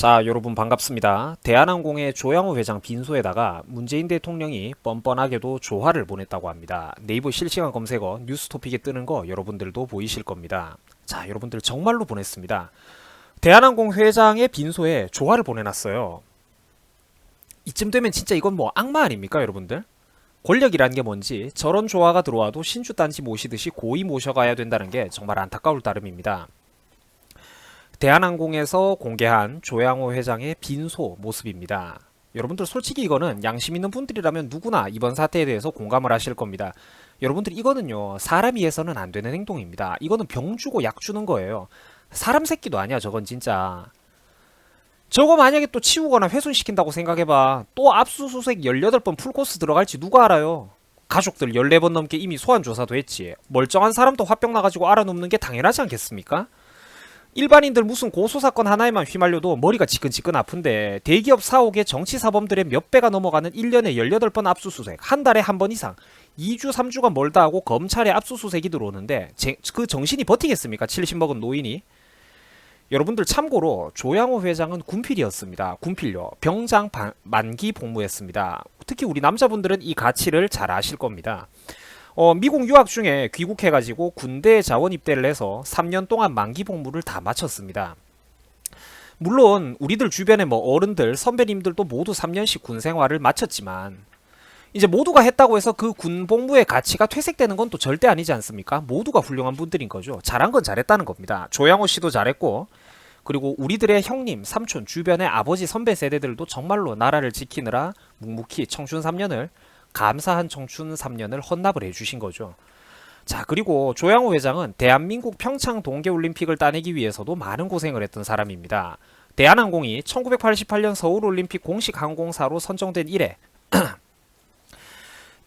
자, 여러분 반갑습니다. 대한항공의 조양호 회장 빈소에다가 문재인 대통령이 뻔뻔하게도 조화를 보냈다고 합니다. 네이버 실시간 검색어 뉴스 토픽에 뜨는 거 여러분들도 보이실 겁니다. 자, 여러분들 정말로 보냈습니다. 대한항공 회장의 빈소에 조화를 보내놨어요. 이쯤 되면 진짜 이건 뭐 악마 아닙니까, 여러분들? 권력이라는 게 뭔지 저런 조화가 들어와도 신주 단지 모시듯이 고이 모셔가야 된다는 게 정말 안타까울 따름입니다. 대한항공에서 공개한 조양호 회장의 빈소 모습입니다. 여러분들 솔직히 이거는 양심 있는 분들이라면 누구나 이번 사태에 대해서 공감을 하실 겁니다. 여러분들 이거는요 사람이 해서는 안 되는 행동입니다. 이거는 병 주고 약 주는 거예요. 사람 새끼도 아니야 저건 진짜. 저거 만약에 또 치우거나 훼손시킨다고 생각해봐. 또 압수수색 18번 풀코스 들어갈지 누가 알아요? 가족들 14번 넘게 이미 소환 조사도 했지. 멀쩡한 사람도 화병 나가지고 알아눕는 게 당연하지 않겠습니까? 일반인들 무슨 고소사건 하나에만 휘말려도 머리가 지끈지끈 아픈데 대기업 사옥의 정치사범들의 몇 배가 넘어가는 1년에 18번 압수수색, 한 달에 한 번 이상, 2주, 3주가 멀다 하고 검찰에 압수수색이 들어오는데 제- 그 정신이 버티겠습니까? 70 먹은 노인이. 여러분들 참고로 조양호 회장은 군필이었습니다. 군필요. 병장 반- 만기 복무했습니다. 특히 우리 남자분들은 이 가치를 잘 아실 겁니다. 어, 미국 유학 중에 귀국해가지고 군대 자원 입대를 해서 3년 동안 만기 복무를 다 마쳤습니다. 물론 우리들 주변에 뭐 어른들 선배님들도 모두 3년씩 군 생활을 마쳤지만 이제 모두가 했다고 해서 그 군 복무의 가치가 퇴색되는 건 또 절대 아니지 않습니까? 모두가 훌륭한 분들인 거죠. 잘한 건 잘했다는 겁니다. 조양호 씨도 잘했고 그리고 우리들의 형님, 삼촌, 주변의 아버지 선배 세대들도 정말로 나라를 지키느라 묵묵히 청춘 3년을 감사한 청춘 3년을 헌납을 해주신 거죠. 자, 그리고 조양호 회장은 대한민국 평창 동계올림픽을 따내기 위해서도 많은 고생을 했던 사람입니다. 대한항공이 1988년 서울올림픽 공식 항공사로 선정된 이래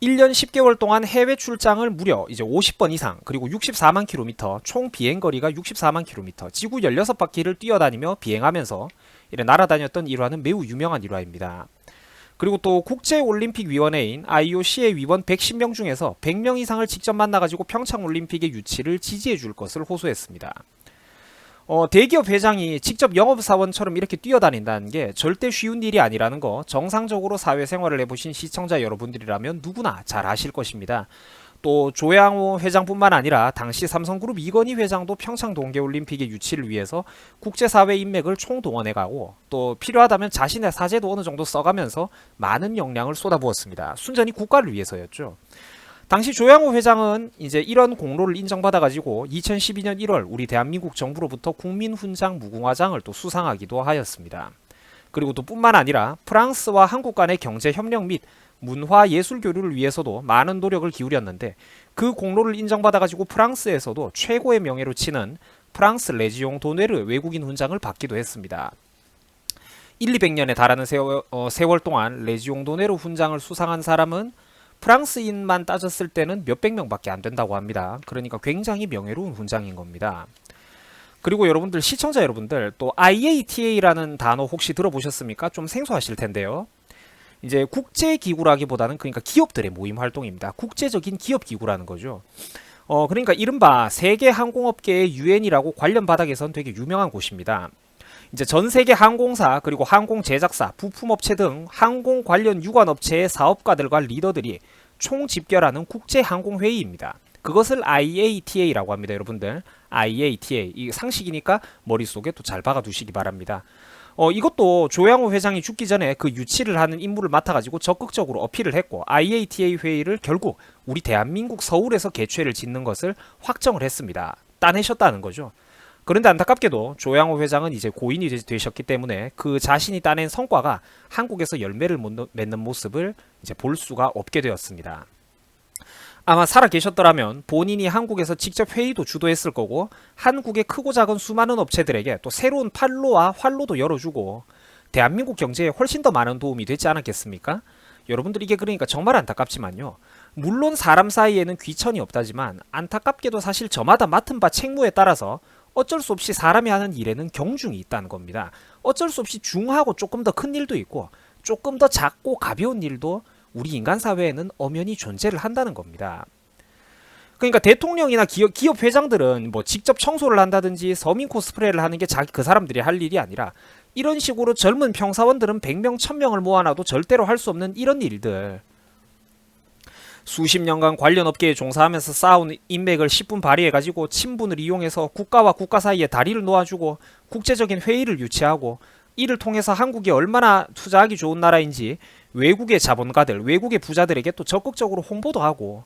1년 10개월 동안 해외 출장을 무려 이제 50번 이상 그리고 64만 킬로미터 총 비행 거리가 64만 킬로미터 지구 16바퀴를 뛰어다니며 비행하면서 이래 날아다녔던 일화는 매우 유명한 일화입니다. 그리고 또 국제올림픽위원회인 IOC의 위원 110명 중에서 100명 이상을 직접 만나가지고 평창올림픽의 유치를 지지해 줄 것을 호소했습니다. 어, 대기업 회장이 직접 영업사원처럼 이렇게 뛰어다닌다는 게 절대 쉬운 일이 아니라는 거 정상적으로 사회생활을 해보신 시청자 여러분들이라면 누구나 잘 아실 것입니다. 또 조양호 회장뿐만 아니라 당시 삼성그룹 이건희 회장도 평창 동계올림픽의 유치를 위해서 국제사회 인맥을 총동원해가고 또 필요하다면 자신의 사제도 어느 정도 써가면서 많은 역량을 쏟아부었습니다. 순전히 국가를 위해서였죠. 당시 조양호 회장은 이제 이런 공로를 인정받아가지고 2012년 1월 우리 대한민국 정부로부터 국민훈장 무궁화장을 또 수상하기도 하였습니다. 그리고 또 뿐만 아니라 프랑스와 한국 간의 경제 협력 및 문화 예술 교류를 위해서도 많은 노력을 기울였는데 그 공로를 인정받아가지고 프랑스에서도 최고의 명예로 치는 프랑스 레지옹 도네르 외국인 훈장을 받기도 했습니다. 1, 200년에 달하는 세월, 어, 세월 동안 레지옹 도네르 훈장을 수상한 사람은 프랑스인만 따졌을 때는 몇백 명밖에 안 된다고 합니다. 그러니까 굉장히 명예로운 훈장인 겁니다. 그리고 여러분들 시청자 여러분들 또 IATA라는 단어 혹시 들어보셨습니까? 좀 생소하실 텐데요. 이제 국제 기구라기보다는 그러니까 기업들의 모임 활동입니다. 국제적인 기업 기구라는 거죠. 어 그러니까 이른바 세계 항공업계의 유엔이라고 관련 바닥에선 되게 유명한 곳입니다. 이제 전 세계 항공사 그리고 항공 제작사, 부품업체 등 항공 관련 유관 업체의 사업가들과 리더들이 총 집결하는 국제 항공 회의입니다. 그것을 IATA라고 합니다, 여러분들. IATA 이 상식이니까 머릿속에 또 잘 박아 두시기 바랍니다. 어, 이것도 조양호 회장이 죽기 전에 그 유치를 하는 임무를 맡아가지고 적극적으로 어필을 했고 IATA 회의를 결국 우리 대한민국 서울에서 개최를 짓는 것을 확정을 했습니다. 따내셨다는 거죠. 그런데 안타깝게도 조양호 회장은 이제 고인이 되- 되셨기 때문에 그 자신이 따낸 성과가 한국에서 열매를 맺는 모습을 이제 볼 수가 없게 되었습니다. 아마 살아 계셨더라면 본인이 한국에서 직접 회의도 주도했을 거고 한국의 크고 작은 수많은 업체들에게 또 새로운 판로와 활로도 열어주고 대한민국 경제에 훨씬 더 많은 도움이 되지 않았겠습니까? 여러분들 이게 그러니까 정말 안타깝지만요. 물론 사람 사이에는 귀천이 없다지만 안타깝게도 사실 저마다 맡은 바 책무에 따라서 어쩔 수 없이 사람이 하는 일에는 경중이 있다는 겁니다. 어쩔 수 없이 중하고 조금 더 큰 일도 있고 조금 더 작고 가벼운 일도 우리 인간 사회에는 엄연히 존재를 한다는 겁니다. 그러니까 대통령이나 기업, 기업 회장들은 뭐 직접 청소를 한다든지 서민 코스프레를 하는 게 자기 그 사람들이 할 일이 아니라 이런 식으로 젊은 평사원들은 100명, 1000명을 모아놔도 절대로 할 수 없는 이런 일들. 수십 년간 관련 업계에 종사하면서 쌓아온 인맥을 10분 발휘해가지고 친분을 이용해서 국가와 국가 사이에 다리를 놓아주고 국제적인 회의를 유치하고 이를 통해서 한국이 얼마나 투자하기 좋은 나라인지 외국의 자본가들, 외국의 부자들에게 또 적극적으로 홍보도 하고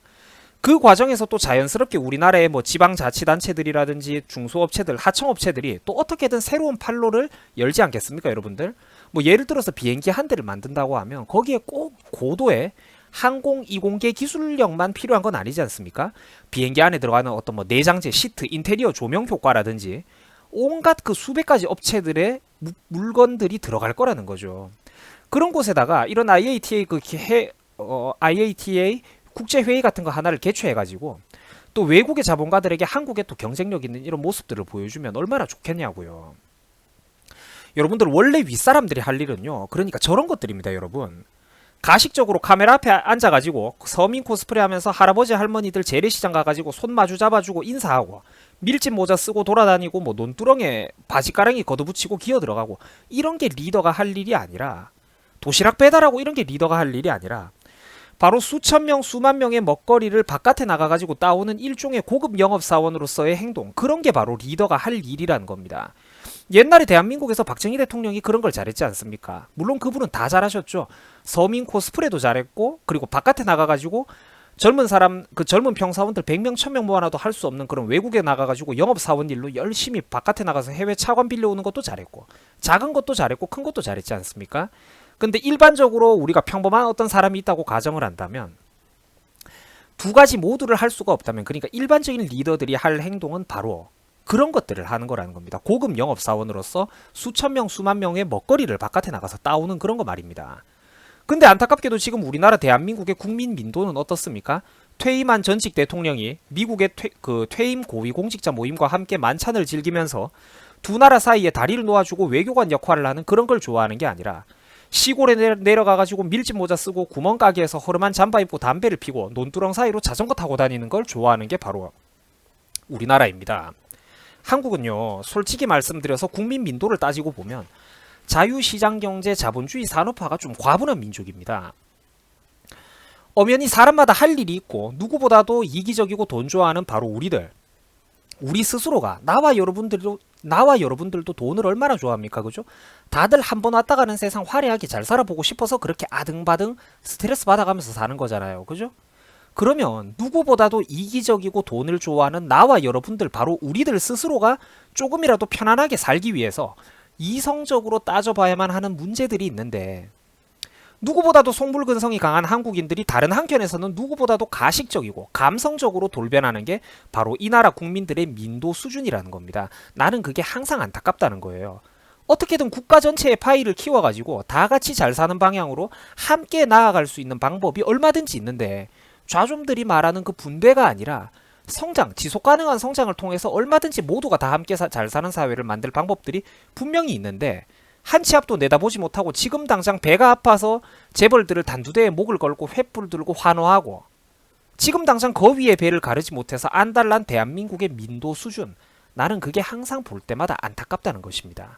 그 과정에서 또 자연스럽게 우리나라의 뭐 지방자치단체들이라든지 중소업체들, 하청업체들이 또 어떻게든 새로운 판로를 열지 않겠습니까, 여러분들? 뭐 예를 들어서 비행기 한 대를 만든다고 하면 거기에 꼭 고도의 항공 이공계 기술력만 필요한 건 아니지 않습니까? 비행기 안에 들어가는 어떤 뭐 내장재, 시트, 인테리어 조명 효과라든지 온갖 그 수백 가지 업체들의 무- 물건들이 들어갈 거라는 거죠. 그런 곳에다가 이런 IATA 그 해, 어, IATA 국제 회의 같은 거 하나를 개최해 가지고 또 외국의 자본가들에게 한국의 또 경쟁력 있는 이런 모습들을 보여주면 얼마나 좋겠냐고요. 여러분들 원래 윗사람들이 할 일은요. 그러니까 저런 것들입니다, 여러분. 가식적으로 카메라 앞에 앉아가지고 서민 코스프레 하면서 할아버지 할머니들 재래시장 가가지고 손 마주 잡아주고 인사하고 밀짚 모자 쓰고 돌아다니고 뭐 논두렁에 바지가랑이 걷어붙이고 기어 들어가고 이런 게 리더가 할 일이 아니라 도시락 배달하고 이런 게 리더가 할 일이 아니라 바로 수천 명, 수만 명의 먹거리를 바깥에 나가가지고 따오는 일종의 고급 영업사원으로서의 행동 그런 게 바로 리더가 할 일이라는 겁니다. 옛날에 대한민국에서 박정희 대통령이 그런 걸 잘했지 않습니까? 물론 그분은 다 잘하셨죠. 서민 코스프레도 잘했고 그리고 바깥에 나가가지고 젊은 사람 그 젊은 평사원들 100명 1000명 모아놔도 할 수 없는 그런 외국에 나가가지고 영업사원 일로 열심히 바깥에 나가서 해외 차관 빌려오는 것도 잘했고 작은 것도 잘했고 큰 것도 잘했지 않습니까? 근데 일반적으로 우리가 평범한 어떤 사람이 있다고 가정을 한다면 두 가지 모두를 할 수가 없다면 그러니까 일반적인 리더들이 할 행동은 바로 그런 것들을 하는 거라는 겁니다. 고급 영업 사원으로서 수천 명, 수만 명의 먹거리를 바깥에 나가서 따오는 그런 거 말입니다. 근데 안타깝게도 지금 우리나라 대한민국의 국민 민도는 어떻습니까? 퇴임한 전직 대통령이 미국의 퇴, 그 퇴임 고위 공직자 모임과 함께 만찬을 즐기면서 두 나라 사이에 다리를 놓아주고 외교관 역할을 하는 그런 걸 좋아하는 게 아니라 시골에 내- 내려가가지고 밀짚 모자 쓰고 구멍가게에서 허름한 잠바 입고 담배를 피고 논두렁 사이로 자전거 타고 다니는 걸 좋아하는 게 바로 우리나라입니다. 한국은요, 솔직히 말씀드려서 국민 민도를 따지고 보면 자유시장 경제 자본주의 산업화가 좀 과분한 민족입니다. 엄연히 사람마다 할 일이 있고 누구보다도 이기적이고 돈 좋아하는 바로 우리들. 우리 스스로가 나와 여러분들도 나와 여러분들도 돈을 얼마나 좋아합니까? 그죠? 다들 한 번 왔다 가는 세상 화려하게 잘 살아보고 싶어서 그렇게 아등바등 스트레스 받아가면서 사는 거잖아요. 그죠? 그러면 누구보다도 이기적이고 돈을 좋아하는 나와 여러분들 바로 우리들 스스로가 조금이라도 편안하게 살기 위해서 이성적으로 따져봐야만 하는 문제들이 있는데 누구보다도 속물근성이 강한 한국인들이 다른 한편에서는 누구보다도 가식적이고 감성적으로 돌변하는 게 바로 이 나라 국민들의 민도 수준이라는 겁니다. 나는 그게 항상 안타깝다는 거예요. 어떻게든 국가 전체의 파이를 키워가지고 다 같이 잘 사는 방향으로 함께 나아갈 수 있는 방법이 얼마든지 있는데 좌좀들이 말하는 그 분배가 아니라 성장, 지속 가능한 성장을 통해서 얼마든지 모두가 다 함께 사- 잘 사는 사회를 만들 방법들이 분명히 있는데 한 치 앞도 내다보지 못하고 지금 당장 배가 아파서 재벌들을 단두대에 목을 걸고 횃불 들고 환호하고 지금 당장 거위의 배를 가르지 못해서 안달난 대한민국의 민도 수준 나는 그게 항상 볼 때마다 안타깝다는 것입니다.